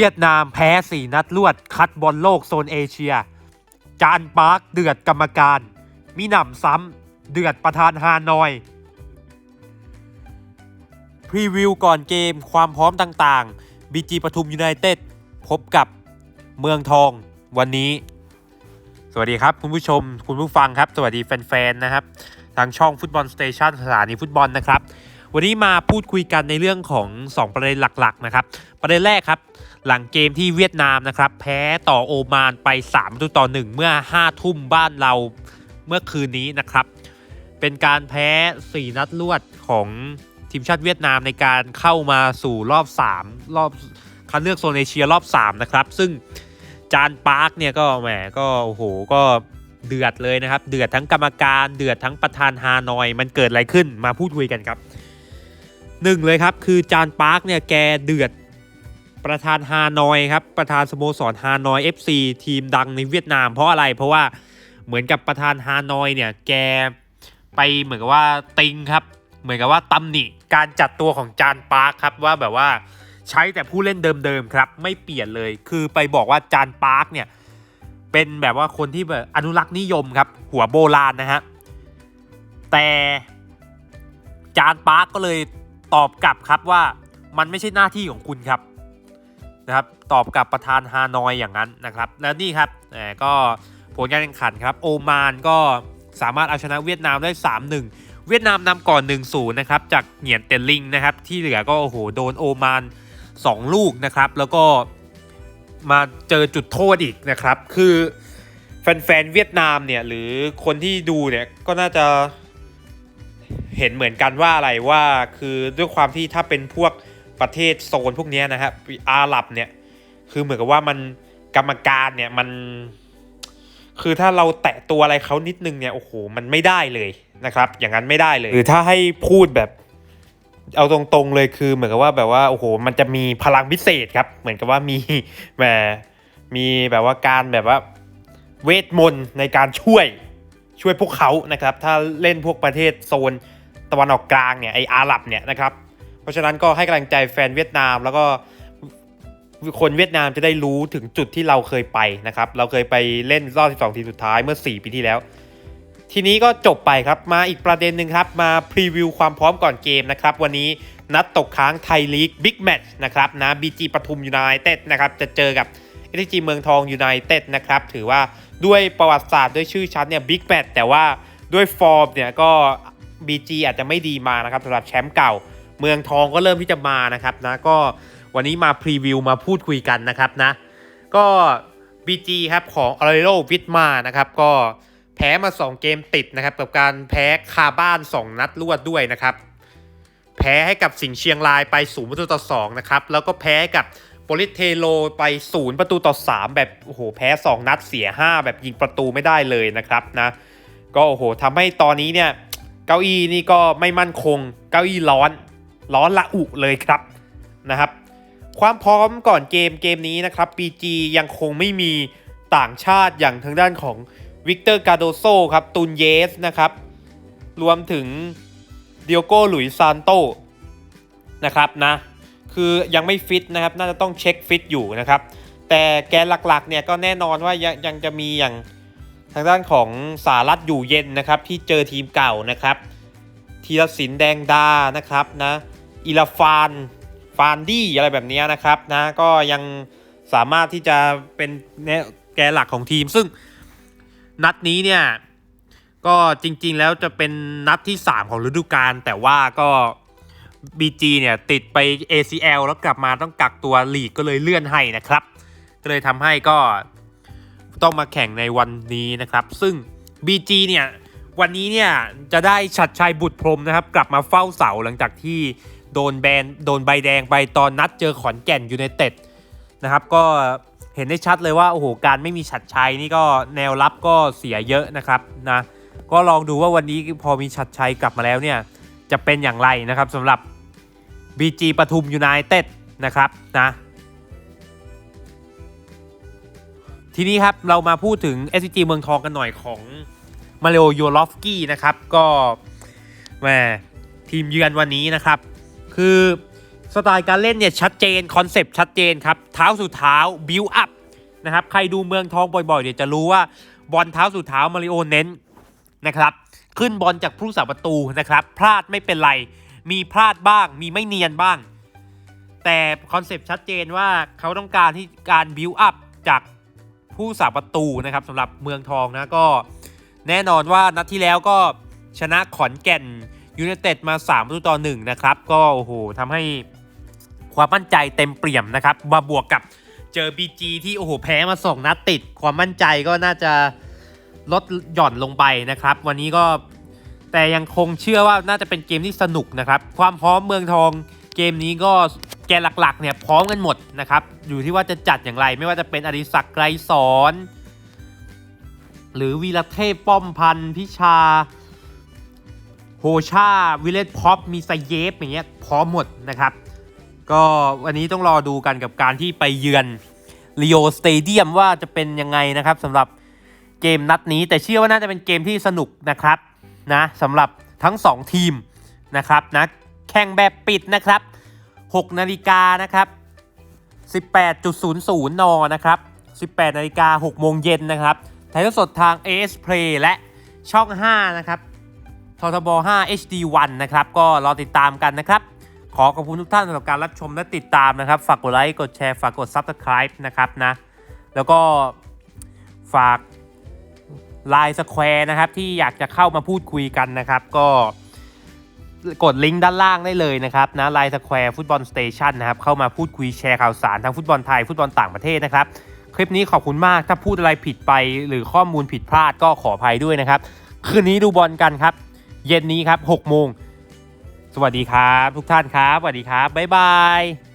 เวียดนามแพ้ 4 นัดรวด คัดบอลโลกโซนเอเชีย จานปาร์คเดือดกรรมการมิหนำซ้ำ เดือดประธานฮานอย พรีวิวก่อนเกมความพร้อมต่างๆ BG ปทุมยูไนเต็ดพบกับเมืองทองวันนี้ สวัสดีครับ คุณผู้ชมคุณผู้ฟังครับ สวัสดีแฟน ๆ นะครับ ทางช่องฟุตบอลสเตชันสถานีฟุตบอลนะครับ วันนี้มาพูดคุยกันในเรื่องของ 2 ประเด็นหลักๆนะครับประเด็นแรกครับ หลังเกมที่เวียดนามนะครับแพ้ต่อโอมานไป3ประตูต่อ 1 เมื่อ 5 ทุ่มบ้านเราเมื่อคืนนี้นะครับ เป็นการแพ้ 4 นัดรวดของทีมชาติเวียดนามในการเข้ามาสู่รอบ 3 รอบคัดเลือกโซนเอเชียรอบ 3 นะครับ ซึ่งจานปาร์คเนี่ยก็แหมก็โอ้โหก็เดือดเลยนะครับ เดือดทั้งกรรมการเดือดทั้งประธานฮานอย มันเกิดอะไรขึ้นมาพูดคุยกันครับ หนึ่งเลยครับคือจานปาร์คเนี่ยแกเดือดประธานฮานอยครับประธานสโมสรฮานอย FC ทีมดังในเวียดนาม เพราะอะไรเพราะว่าเหมือนกับประธานฮานอยเนี่ยแกไปเหมือนกับว่าติงครับ เหมือนกับว่าตำหนิการจัดตัวของจานปาร์คครับว่าแบบว่าใช้แต่ผู้เล่นเดิมๆครับ ไม่เปลี่ยนเลยคือไปบอกว่าจานปาร์คเนี่ยเป็นแบบว่าคนที่แบบอนุรักษ์นิยมครับ หัวโบราณนะฮะแต่จานปาร์คก็เลย ตอบกลับครับว่ามันไม่ใช่หน้าที่ของคุณครับนะครับตอบกลับประธานฮานอยอย่างนั้นนะครับ แล้วนี่ครับแหมก็ผลการแข่งขันครับ โอมานก็สามารถเอาชนะเวียดนามได้ 3-1 เวียดนามนำก่อน 1-0 นะครับ จากเหงียนเตลิงนะครับ ที่เหลือก็โอ้โหโดนโอมาน 2 ลูกนะครับ แล้วก็มาเจอจุดโทษอีกนะครับ คือแฟนๆเวียดนามเนี่ยหรือคนที่ดูเนี่ยก็น่าจะ เห็นเหมือนกันว่าอะไรว่าคือด้วยความที่ถ้าเป็นพวกประเทศโซนพวกนี้นะครับอาหรับเนี่ยคือเหมือนกับว่ามันกรรมการเนี่ยมัน คือถ้าเราแตะตัวอะไรเขานิดนึงเนี่ยโอ้โหมันไม่ได้เลยนะครับ อย่างนั้นไม่ได้เลย หรือถ้าให้พูดแบบเอาตรงๆเลยคือเหมือนกับว่าแบบว่าโอ้โหมันจะมีพลังพิเศษครับ เหมือนกับว่ามีแหมมีแบบว่าการแบบว่าเวทมนต์ในการช่วยช่วยพวกเขานะครับ ถ้าเล่นพวกประเทศโซน ตะวันออกกลางเนี่ยไออาหรับเนี่ยนะครับ เพราะฉะนั้นก็ให้กำลังใจแฟนเวียดนามแล้วก็คนเวียดนามจะได้รู้ถึงจุดที่เราเคยไปนะครับ เราเคยไปเล่นรอบ 12 ทีมสุดท้ายเมื่อ 4 ปีที่แล้ว ทีนี้ก็จบไปครับ มาอีกประเด็นหนึ่งครับ มาพรีวิวความพร้อมก่อนเกมนะครับ วันนี้นัดตกค้างไทยลีกบิ๊กแมตช์นะครับนะบีจีปทุมยูไนเต็ดนะครับ จะเจอกับเอสจีเมืองทองยูไนเต็ดนะครับ ถือว่าด้วยประวัติศาสตร์ด้วยชื่อชั้นเนี่ยบิ๊กแมตช์แต่ว่าด้วยฟอร์มเนี่ยก็ BG อาจจะไม่ดีมานะครับสำหรับแชมป์เก่า เมืองทองก็เริ่มที่จะมานะครับนะก็วันนี้มาพรีวิวมาพูดคุยกันนะครับนะก็ BG ครับของอ r ร r โ w วิทมานะครับก็แพ้มา 2 เกมติดนะครับกับการแพ้คาบ้าน 2 นัดรวดด้วยนะครับแพ้ให้กับสิงห์เชียงรายไป0ประตูต่อ2นะครับแล้วก็แพ้กับโปลิเทโลไป 0 ประตูต่อ 3 แบบโอ้โหแพ้ 2 นัดเสีย 5 แบบยิงประตูไม่ได้เลยนะครับนะก็โอ้โหทำให้ตอนนี้เนี่ย เก้าอี้นี่ก็ไม่มั่นคง เก้าอี้ร้อน ร้อนละอุเลยครับนะครับ ความพร้อมก่อนเกมเกมนี้นะครับ PG ยังคงไม่มีต่างชาติอย่างทางด้านของวิกเตอร์กาโดโซครับตุนเยสนะครับ รวมถึงเดียโก้หลุยซานโตนะครับนะ คือยังไม่ฟิตนะครับ น่าจะต้องเช็คฟิตอยู่นะครับ แต่แกนหลักๆเนี่ยก็แน่นอนว่ายังยังจะมีอย่าง ทางด้านของสารัตอยู่เย็นนะครับที่เจอทีมเก่านะครับธีรศิลป์แดงดานะครับนะอิลาฟานฟานดี้อะไรแบบนี้นะครับนะก็ยังสามารถที่จะเป็นแกนหลักของทีม ซึ่งนัดนี้เนี่ยก็จริงๆแล้วจะเป็นนัดที่ 3 ของฤดูกาลแต่ว่าก็ BG เนี่ยติดไป ACL แล้วกลับมาต้องกักตัวลีกก็เลยเลื่อนให้นะครับ ก็เลยทำให้ก็ ต้องมาแข่งในวันนี้นะครับ ซึ่ง BG เนี่ยวันนี้เนี่ยจะได้ชัดชัยบุตรพรมนะครับ กลับมาเฝ้าเสาหลังจากที่โดนแบนโดนใบแดงไปตอนนัดเจอขอนแก่นยูไนเต็ดนะครับ ก็เห็นได้ชัดเลยว่า โอ้โห การไม่มีชัดชัยนี่ก็แนวรับก็เสียเยอะนะครับนะก็ลองดูว่าวันนี้พอมีชัดชัยกลับมาแล้วเนี่ยจะเป็นอย่างไรนะครับสำหรับ BG ปทุมยูไนเต็ดนะครับนะ ทีนี้ครับเรามาพูดถึง SCG เมืองทองกันหน่อยของมาเลโอโยลอฟกี้นะครับ ก็แหมทีมเยือนวันนี้นะครับ คือสไตล์การเล่นเนี่ยชัดเจน คอนเซปต์ชัดเจนครับ เท้าสู่เท้าบิวอัพนะครับ ใครดูเมืองทองบ่อยๆ เดี๋ยวจะรู้ว่าบอลเท้าสู่เท้ามาริโอเน้นนะครับ ขึ้นบอลจากผู้สาประตูนะครับ พลาดไม่เป็นไร มีพลาดบ้าง มีไม่เนียนบ้าง แต่คอนเซปต์ชัดเจนว่าเขาต้องการที่การบิวอัพจาก ผู้สาประตูนะครับสำหรับเมืองทองนะก็แน่นอนว่านัดที่แล้วก็ชนะขอนแก่นยูไนเต็ดมา3ประตูต่อ1นะครับก็โอ้โหทำให้ความมั่นใจเต็มเปี่ยมนะครับมาบวกกับเจอ BG ที่โอ้โหแพ้มาสองนัดติด ความมั่นใจก็น่าจะลดหย่อนลงไปนะครับ วันนี้ก็แต่ยังคงเชื่อว่าน่าจะเป็นเกมที่สนุกนะครับ ความพร้อมเมืองทองเกมนี้ก็ แกนหลักๆเนี่ยพร้อมกันหมดนะครับ อยู่ที่ว่าจะจัดอย่างไรไม่ว่าจะเป็นอดิศักดิ์ไกรสอนหรือวีรเทพป้อมพันธ์พิชา โฮชาวิเลตพ็อปมีไซเยฟอย่างเงี้ยพร้อมหมดนะครับ ก็วันนี้ต้องรอดูกันกับการที่ไปเยือนลีโอสเตเดียมว่าจะเป็นยังไงนะครับสำหรับเกมนัดนี้แต่เชื่อว่าน่าจะเป็นเกมที่สนุกนะครับนะสำหรับทั้ง 2 ทีมนะครับนะแข่งแบบปิดนะครับ 6นาฬิกานะครับ18.00 น นะครับ 18นาฬิกา6โมงเย็นนะครับถ่ายทอดสดทาง AS Play และช่อง 5 นะครับททบ 5 HD1 นะครับ ก็รอติดตามกันนะครับ ขอขอบคุณทุกท่านสำหรับการรับชมและติดตามนะครับ ฝากกดไลค์ กดแชร์ ฝากกด Subscribe นะครับนะ แล้วก็ฝาก Line Square นะครับ ที่อยากจะเข้ามาพูดคุยกันนะครับ ก็ กดลิงก์ด้านล่างได้เลยนะครับนะไลน์สแควร์ฟุตบอลสเตชันนะครับเข้ามาพูดคุยแชร์ข่าวสารทั้งฟุตบอลไทยฟุตบอลต่างประเทศนะครับ คลิปนี้ขอบคุณมากถ้าพูดอะไรผิดไปหรือข้อมูลผิดพลาดก็ขออภัยด้วยนะครับ คืนนี้ดูบอลกันครับ เย็นนี้ครับ6โมงสวัสดีครับ ทุกท่านครับสวัสดีครับบ๊ายบาย